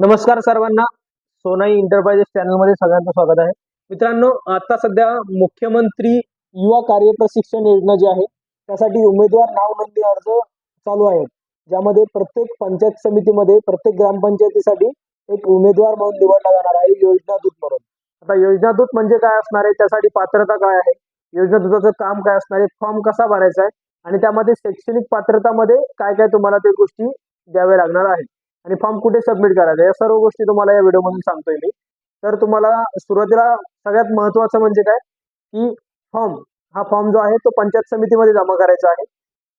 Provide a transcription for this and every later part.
नमस्कार सर्वांना. सोनाई इंटरप्राइजेस चॅनलमध्ये सगळ्यांचं स्वागत आहे. मित्रांनो आता सध्या मुख्यमंत्री युवा कार्य प्रशिक्षण योजना जी आहे त्यासाठी उमेदवार नाव नोंदणी अर्ज चालू आहेत. ज्यामध्ये प्रत्येक पंचायत समितीमध्ये प्रत्येक ग्रामपंचायतीसाठी एक उमेदवार म्हणून निवडला जाणार आहे योजना दूत म्हणून. आता योजना दूत म्हणजे काय असणार आहे? त्यासाठी पात्रता काय आहे? योजना दूताचं काम काय असणार आहे? फॉर्म कसा भरायचा आहे? आणि त्यामध्ये शैक्षणिक पात्रतामध्ये काय काय तुम्हाला ते गोष्टी द्याव्या लागणार आहेत? आणि फॉर्म कुठे सबमिट करायचा? या सर्व गोष्टी तुम्हाला या व्हिडिओमधून सांगतोय मी. तर तुम्हाला सुरुवातीला सगळ्यात महत्वाचं म्हणजे काय? की फॉर्म हा फॉर्म जो आहे तो पंचायत समितीमध्ये जमा करायचा आहे.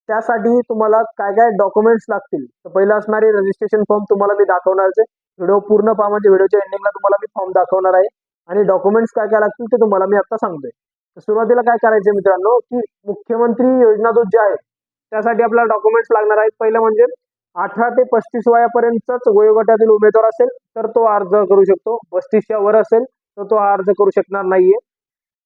त्यासाठी तुम्हाला काय काय डॉक्युमेंट्स लागतील? तर पहिलं असणारे रजिस्ट्रेशन फॉर्म तुम्हाला मी दाखवणार आहे. व्हिडिओ पूर्ण पहा म्हणजे व्हिडिओच्या एंडिंगला तुम्हाला मी फॉर्म दाखवणार आहे. आणि डॉक्युमेंट्स काय काय लागतील ते तुम्हाला मी आता सांगतोय. तर सुरुवातीला काय करायचे मित्रांनो की मुख्यमंत्री योजना जो जे आहे त्यासाठी आपल्याला डॉक्युमेंट्स लागणार आहेत. पहिलं म्हणजे अठरा ते पस्तीस वयापर्यंतच वयोगटातील उमेदवार असेल तर तो अर्ज करू शकतो. पस्तीसच्या वर असेल तर तो अर्ज करू शकणार नाहीये.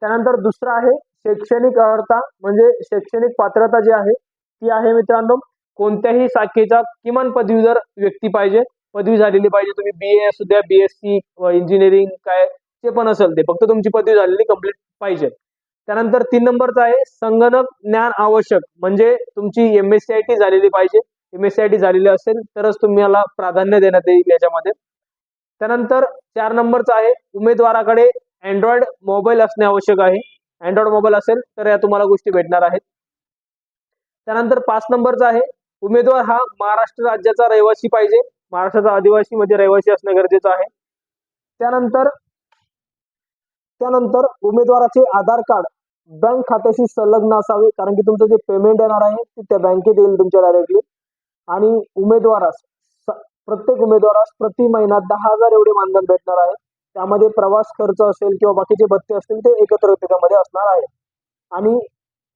त्यानंतर दुसरं आहे शैक्षणिक अर्हता म्हणजे शैक्षणिक पात्रता जी आहे ती आहे मित्रांनो कोणत्याही शाखेचा किमान पदवीधर व्यक्ती पाहिजे. पदवी झालेली पाहिजे तुम्ही बी ए असू द्या बी एस सी इंजिनिअरिंग काय ते पण असेल ते. फक्त तुमची पदवी झालेली कंप्लीट पाहिजे. त्यानंतर तीन नंबरचा आहे संगणक ज्ञान आवश्यक. म्हणजे तुमची M S C I T झालेली पाहिजे. M S C I T झालेली असेल तरच तुम्हाला प्राधान्य देण्यात येईल याच्यामध्ये. त्यानंतर चार नंबरचा आहे उमेदवाराकडे अँड्रॉइड मोबाईल असणे आवश्यक आहे. अँड्रॉइड मोबाईल असेल तर या तुम्हाला गोष्टी भेटणार आहेत. त्यानंतर पाच नंबरचा आहे उमेदवार हा महाराष्ट्र राज्याचा रहिवासी पाहिजे. महाराष्ट्राचा आदिवासी म्हणजे रहिवासी असणे गरजेचं आहे. त्यानंतर त्यानंतर उमेदवाराचे आधार कार्ड बँक खात्याशी संलग्न असावे कारण की तुमचं जे पेमेंट येणार आहे ते त्या बँकेत येईल तुमच्या डायरेक्टली आणि उमेदवारास स- प्रत्येक उमेदवारास प्रति महिना दहा हजार एवढे मानधन भेटणार आहे. त्यामध्ये प्रवास खर्च असेल किंवा बाकीचे भत्ते असतील ते एकत्र त्याच्यामध्ये असणार आहे. आणि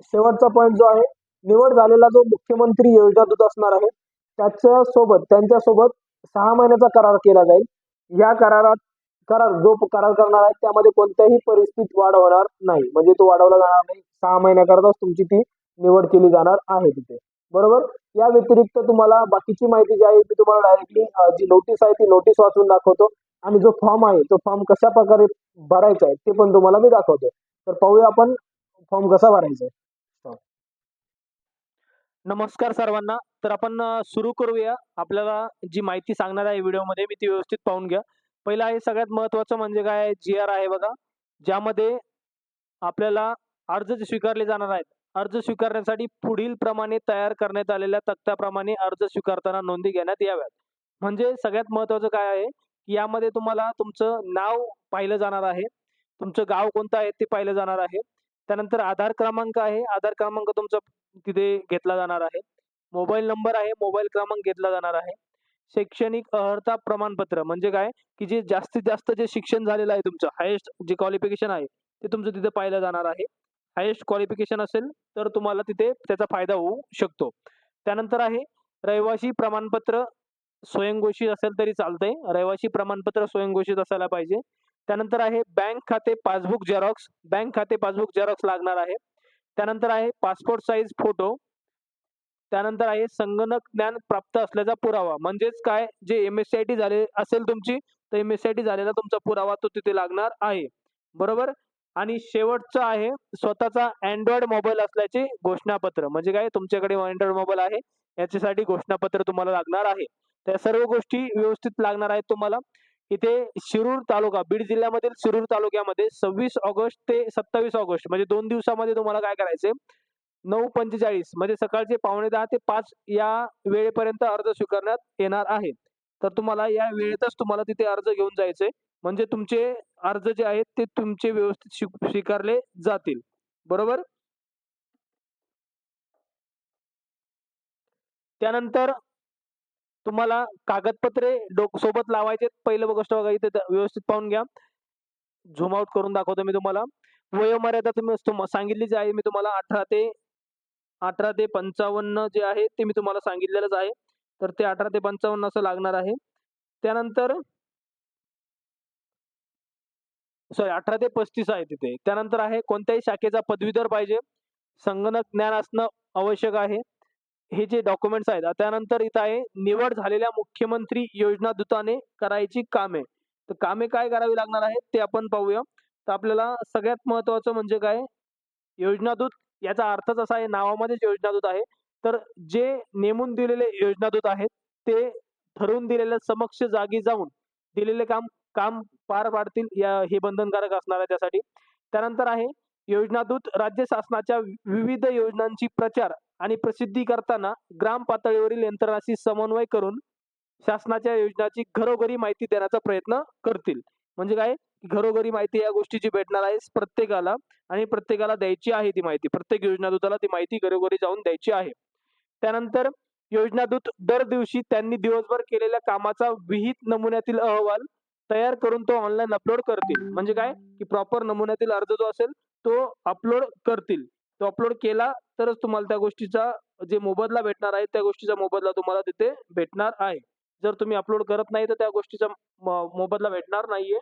शेवटचा पॉईंट जो आहे निवड झालेला जो मुख्यमंत्री योजना दूत असणार आहे त्याच्या सोबत त्यांच्यासोबत सहा महिन्याचा करार केला जाईल. या करारात करार जो करार करणार आहे त्यामध्ये कोणत्याही परिस्थितीत वाढ होणार नाही. म्हणजे तो वाढवला जाणार नाही. सहा महिन्याकरताच तुमची ती निवड केली जाणार आहे तिथे. बरोबर? या व्यतिरिक्त तुम्हाला बाकीची माहिती जी आहे मी तुम्हाला डायरेक्टली जी नोटीस आहे ती नोटीस वाचून दाखवतो. आणि जो फॉर्म आहे तो फॉर्म कशा प्रकारे भरायचा आहे ते पण तुम्हाला मी दाखवतो. तर पाहूया आपण फॉर्म कसा भरायचा आहे. नमस्कार सर्वांना. तर आपण सुरू करूया. आपल्याला जी माहिती सांगणार आहे व्हिडिओमध्ये मी ती व्यवस्थित पाहून घ्या. पहिलं आहे सगळ्यात महत्वाचं म्हणजे काय जी आर आहे बघा. ज्यामध्ये आपल्याला अर्ज जे स्वीकारले जाणार आहेत अर्ज स्वीकारण्यासाठी पुढील प्रमाणे तयार करण्यात आलेल्या तक्त्याप्रमाणे अर्ज स्वीकारताना नोंदी घेण्यात याव्यात. म्हणजे सगळ्यात महत्वाचं काय आहे? की यामध्ये तुम्हाला तुमचं नाव पाहिलं जाणार आहे. तुमचं गाव कोणतं आहे ते पाहिलं जाणार आहे. त्यानंतर आधार क्रमांक आहे. आधार क्रमांक तुमचा तिथे घेतला जाणार आहे. मोबाईल नंबर आहे. मोबाईल क्रमांक घेतला जाणार आहे. शैक्षणिक अर्हता प्रमाणपत्र म्हणजे काय? की जे जास्तीत जास्त जे शिक्षण झालेलं आहे तुमचं हायेस्ट जे क्वालिफिकेशन आहे ते तुमचं तिथे पाहिलं जाणार आहे. हायेस्ट क्वालिफिकेशन असेल तर तुम्हाला तिथे त्याचा फायदा होऊ शकतो. त्यानंतर आहे रहिवासी प्रमाणपत्र स्वयंघोषित असेल तरी चालतंय. रहिवासी प्रमाणपत्र स्वयंघोषित असायला पाहिजे. त्यानंतर आहे बँक खाते पासबुक झेरॉक्स बँक खाते पासबुक झेरॉक्स लागणार आहे. त्यानंतर आहे पासपोर्ट साईज फोटो त्यानंतर आहे संगणक ज्ञान प्राप्त असल्याचा पुरावा. म्हणजेच काय? जे M S C I T झाले असेल तुमची तर M S C I T झालेला तुमचा पुरावा तो तिथे लागणार आहे. बरोबर? आणि शेवटचं आहे स्वतःचा अँड्रॉइड मोबाईल असल्याचे घोषणापत्र. म्हणजे काय? तुमच्याकडे अँड्रॉइड मोबाईल आहे. याच्यासाठी घोषणापत्र तुम्हाला लागणार आहे. त्या सर्व गोष्टी व्यवस्थित लागणार आहेत तुम्हाला. इथे शिरूर तालुका बीड जिल्ह्यामधील शिरूर तालुक्यामध्ये सव्वीस ऑगस्ट ते सत्तावीस ऑगस्ट म्हणजे दोन दिवसामध्ये तुम्हाला काय करायचे नऊ पंचेचाळीस म्हणजे सकाळचे पावणे दहा ते पाच या वेळेपर्यंत अर्ज स्वीकारण्यात येणार आहे. तर तुम्हाला या वेळेतच तुम्हाला तिथे अर्ज घेऊन जायचे म्हणजे तुमचे अर्ज जे आहेत ते तुमचे व्यवस्थित स्वीकारले जातील. बरोबर? त्यानंतर तुम्हाला कागदपत्रे डोक सोबत लावायचे पहिलं गोष्ट बघा इथे व्यवस्थित पाहून घ्या. झूम आउट करून दाखवतो मी तुम्हाला. वयोमर्यादा तुम्ही तुम- सांगितलीच आहे मी तुम्हाला अठरा ते अठरा ते पंचावन्न जे आहे ते मी तुम्हाला सांगितलेलंच आहे. तर ते अठरा ते पंचावन्न असं लागणार आहे. त्यानंतर सॉरी अठरा ते पस्तीस आहे तिथे. त्यानंतर आहे कोणत्याही शाखेचा पदवीधर पाहिजे. संगणक ज्ञान असणं आवश्यक आहे. हे जे डॉक्युमेंट्स आहेत त्यानंतर इथं आहे निवड झालेल्या मुख्यमंत्री योजना दूताने करायची कामे. तर कामे काय करावी लागणार आहेत ते आपण पाहूया. तर आपल्याला सगळ्यात महत्वाचं म्हणजे काय? योजनादूत याचा अर्थच असा आहे नावामध्येच योजनादूत आहे. तर जे नेमून दिलेले योजनादूत आहेत ते ठरवून दिलेल्या समक्ष जागी जाऊन दिलेले काम काम पार पाडतील या हे बंधनकारक असणार आहे त्यासाठी. त्यानंतर आहे योजनादूत राज्य शासनाच्या विविध योजनांची प्रचार आणि प्रसिद्धी करताना ग्राम पातळीवरील यंत्रणाशी समन्वय करून शासनाच्या योजनाची घरोघरी माहिती देण्याचा प्रयत्न करतील. म्हणजे काय? घरोघरी माहिती या गोष्टीची भेटणार आहे प्रत्येकाला आणि प्रत्येकाला द्यायची आहे ती माहिती. प्रत्येक योजनादूताला ती माहिती घरोघरी जाऊन द्यायची आहे. त्यानंतर योजनादूत दर दिवशी त्यांनी दिवसभर केलेल्या कामाचा विहित नमुन्यातील अहवाल तयार करून तो ऑनलाईन अपलोड करतील. म्हणजे काय? की प्रॉपर नमुन्यातील अर्ज जो असेल तो अपलोड करतील. तो अपलोड केला तरच तुम्हाला त्या गोष्टीचा जे मोबदला भेटणार आहे त्या गोष्टीचा मोबदला तुम्हाला तिथे भेटणार आहे. जर तुम्ही अपलोड करत नाही तर त्या गोष्टीचा मोबदला भेटणार नाहीये.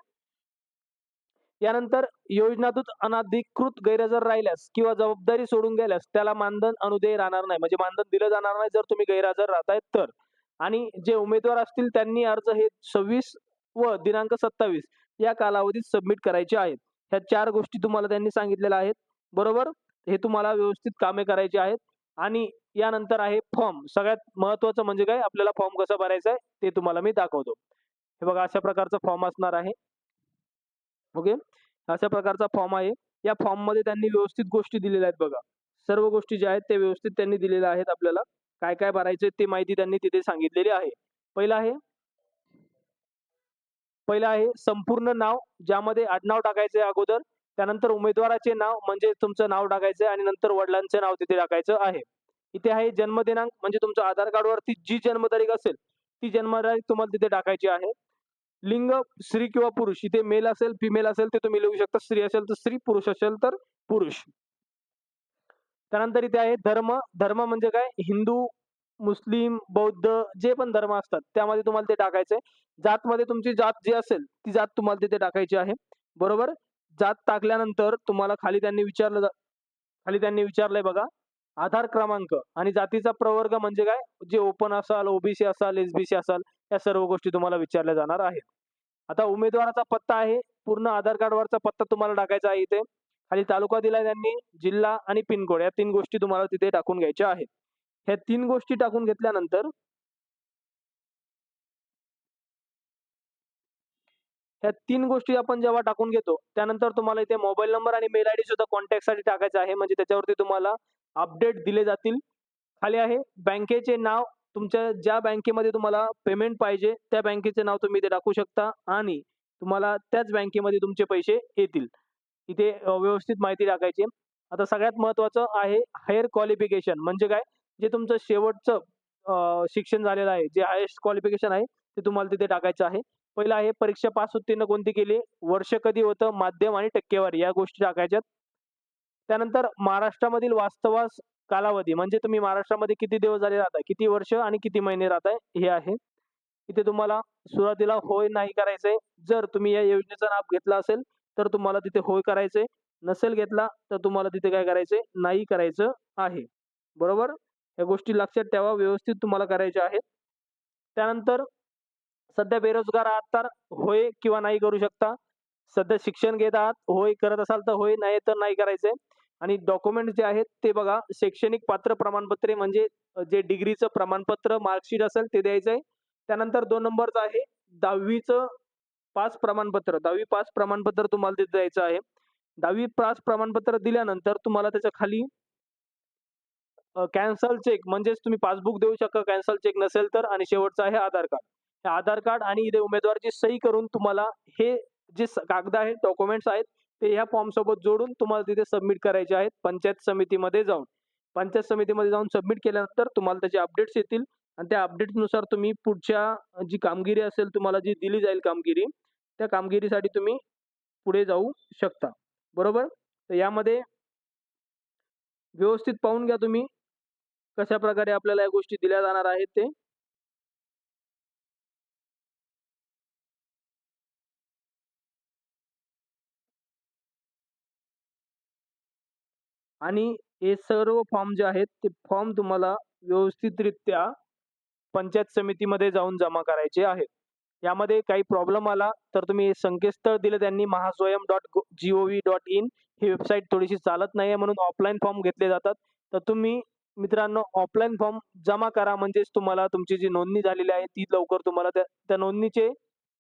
यानंतर योजनातून अनाधिकृत गैरहजर राहिल्यास किंवा जबाबदारी सोडून गेल्यास त्याला मानधन अनुदेय राहणार नाही. म्हणजे मानधन दिलं जाणार नाही जर तुम्ही गैरहजर राहतायत तर. आणि जे उमेदवार असतील त्यांनी अर्ज हे सव्वीस व दिनांक सत्तावीस या कालावधीत सबमिट करायचे आहेत. ह्या चार गोष्टी तुम्हाला त्यांनी सांगितलेल्या आहेत. बरोबर? हे तुम्हाला व्यवस्थित कामे करायची आहेत. आणि यानंतर आहे फॉर्म सगळ्यात महत्वाचं म्हणजे काय? आपल्याला फॉर्म कसा भरायचा आहे? ते तुम्हाला मी दाखवतो. हे बघा अशा प्रकारचा फॉर्म असणार आहे. ओके? अशा प्रकारचा फॉर्म आहे. या फॉर्ममध्ये त्यांनी व्यवस्थित गोष्टी दिलेल्या आहेत बघा. सर्व गोष्टी ज्या आहेत ते व्यवस्थित त्यांनी दिलेल्या आहेत आपल्याला. काय काय भरायचे ते माहिती त्यांनी तिथे सांगितलेली आहे. पहिलं आहे पहिलं आहे संपूर्ण नाव ज्यामध्ये आडनाव टाकायचे अगोदर. त्यानंतर उमेदवाराचे नाव म्हणजे तुमचं नाव टाकायचं आणि नंतर वडिलांचे नाव तिथे टाकायचं आहे. इथे आहे जन्मदिनांक म्हणजे तुमच्या आधार कार्डवरती जी जन्मतारीख असेल ती जन्मतारीख तुम्हाला तिथे टाकायची आहे. लिंग स्त्री किंवा पुरुष इथे मेल असेल फिमेल असेल ते तुम्ही लिहू शकता. स्त्री असेल तर स्त्री पुरुष असेल तर पुरुष. त्यानंतर इथे आहे धर्म. धर्म म्हणजे काय? हिंदू मुस्लिम बौद्ध जे पण धर्म असतात त्यामध्ये तुम्हाला ते टाकायचंय. जात मध्ये तुमची जात जी असेल ती जात तुम्हाला तिथे टाकायची आहे. बरोबर? जात टाकल्यानंतर तुम्हाला खाली त्यांनी विचारलं खाली त्यांनी विचारलंय बघा आधार क्रमांक आणि जातीचा प्रवर्ग म्हणजे काय? जे ओपन असाल ओबीसी असाल एसबीसी असाल या सर्व गोष्टी तुम्हाला विचारल्या जाणार आहेत. आता उमेदवाराचा पत्ता आहे पूर्ण आधार कार्डवरचा पत्ता तुम्हाला टाकायचा आहे इथे. खाली तालुका दिलाय त्यांनी जिल्हा आणि पिनकोड या तीन गोष्टी तुम्हाला तिथे टाकून घ्यायच्या आहेत. ह्या तीन गोष्टी टाकून घेतल्यानंतर ह्या तीन गोष्टी आपण जेव्हा टाकून घेतो त्यानंतर तुम्हाला इथे मोबाईल नंबर आणि मेल आयडी सुद्धा कॉन्टॅक्टसाठी टाकायचा आहे. म्हणजे त्याच्यावरती तुम्हाला अपडेट दिले जातील. खाली आहे बँकेचे नाव तुमच्या ज्या बँकेमध्ये तुम्हाला पेमेंट पाहिजे त्या बँकेचे नाव तुम्ही इथे टाकू शकता आणि तुम्हाला त्याच बँकेमध्ये तुमचे पैसे येतील. इथे व्यवस्थित माहिती टाकायची आता सगळ्यात महत्वाचं आहे हायर क्वालिफिकेशन म्हणजे काय? जे तुमचं शेवटचं शिक्षण झालेलं आहे जे हायेस्ट क्वालिफिकेशन आहे ते तुम्हाला तिथे टाकायचं आहे. पहिलं आहे परीक्षा पास उत्तीर्ण कोणती केली? वर्ष कधी होतं? माध्यम आणि टक्केवारी या गोष्टी टाकायच्यात. त्यानंतर महाराष्ट्रामधील वास्तवास कालावधी म्हणजे तुम्ही महाराष्ट्रामध्ये किती दिवस झाले राहता किती वर्ष आणि किती महिने राहताय? हे आहे. इथे तुम्हाला सुरुवातीला होय नाही करायचंय. जर तुम्ही या योजनेचा लाभ घेतला असेल तर तुम्हाला तिथे होय करायचंय. नसेल घेतला तर तुम्हाला तिथे काय करायचंय? नाही करायचं आहे. बरोबर? या गोष्टी लक्षात ठेवा व्यवस्थित तुम्हाला करायच्या आहेत. त्यानंतर सध्या बेरोजगार आहात तर होय किंवा नाही करू शकता. सध्या शिक्षण घेत आहात होय करत असाल तर होय नाही तर नाही करायचंय. आणि डॉक्युमेंट जे आहेत ते बघा शैक्षणिक पात्र प्रमाणपत्रे म्हणजे जे डिग्रीचं प्रमाणपत्र मार्कशीट असेल ते द्यायचंय. त्यानंतर दोन नंबरचं आहे दहावीचं पास प्रमाणपत्र. दहावी पास प्रमाणपत्र तुम्हाला तिथे द्यायचं आहे. दहावी पास प्रमाणपत्र दिल्यानंतर तुम्हाला त्याच्याखाली कॅन्सल चेक म्हणजेच तुम्ही पासबुक देऊ शकता कॅन्सल चेक नसेल तर आणि शेवटचं आहे आधार कार्ड. हे आधार कार्ड आणि इथे उमेदवारची सही करून तुम्हाला हे जे कागद आहेत डॉक्युमेंट्स आहेत ते ह्या फॉर्म सोबत जोडून तुम्हाला तिथे सबमिट करायचे आहेत पंचायत समितीमध्ये जाऊन. पंचायत समितीमध्ये जाऊन सबमिट केल्यानंतर तुम्हाला त्याचे अपडेट्स येतील आणि त्या अपडेट्सनुसार तुम्ही पुढच्या जी कामगिरी असेल तुम्हाला जी दिली जाईल कामगिरी त्या कामगिरीसाठी तुम्ही पुढे जाऊ शकता. बरोबर? तर यामध्ये व्यवस्थित पाहून घ्या तुम्ही. कशा प्रकारे आपल्याला या गोष्टी दिल्या जाणार आहेत ते? आणि हे सर्व फॉर्म जे आहेत ते फॉर्म तुम्हाला व्यवस्थितरित्या पंचायत समितीमध्ये जाऊन जमा करायचे आहेत. यामध्ये काही प्रॉब्लेम आला तर तुम्ही संकेतस्थळ दिलं त्यांनी Mahaswayam dot G O V dot in. He website थोडीशी चालत नाही आहे म्हणून ऑफलाईन फॉर्म घेतले जातात. तर तुम्ही मित्रांनो ऑफलाईन फॉर्म जमा करा. म्हणजेच तुम्हाला तुमची जी नोंदणी झालेली आहे ती लवकर तुम्हाला त्या त्या नोंदणीचे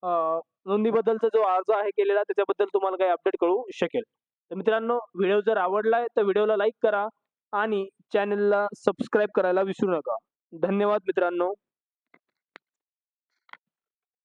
नोंदणीबद्दलचा जो अर्ज आहे केलेला त्याच्याबद्दल तुम्हाला काही अपडेट कळू शकेल. तर मित्रांनो व्हिडिओ जर आवडलाय तर व्हिडिओला लाईक करा आणि चॅनलला सबस्क्राईब करायला विसरू नका. धन्यवाद मित्रांनो.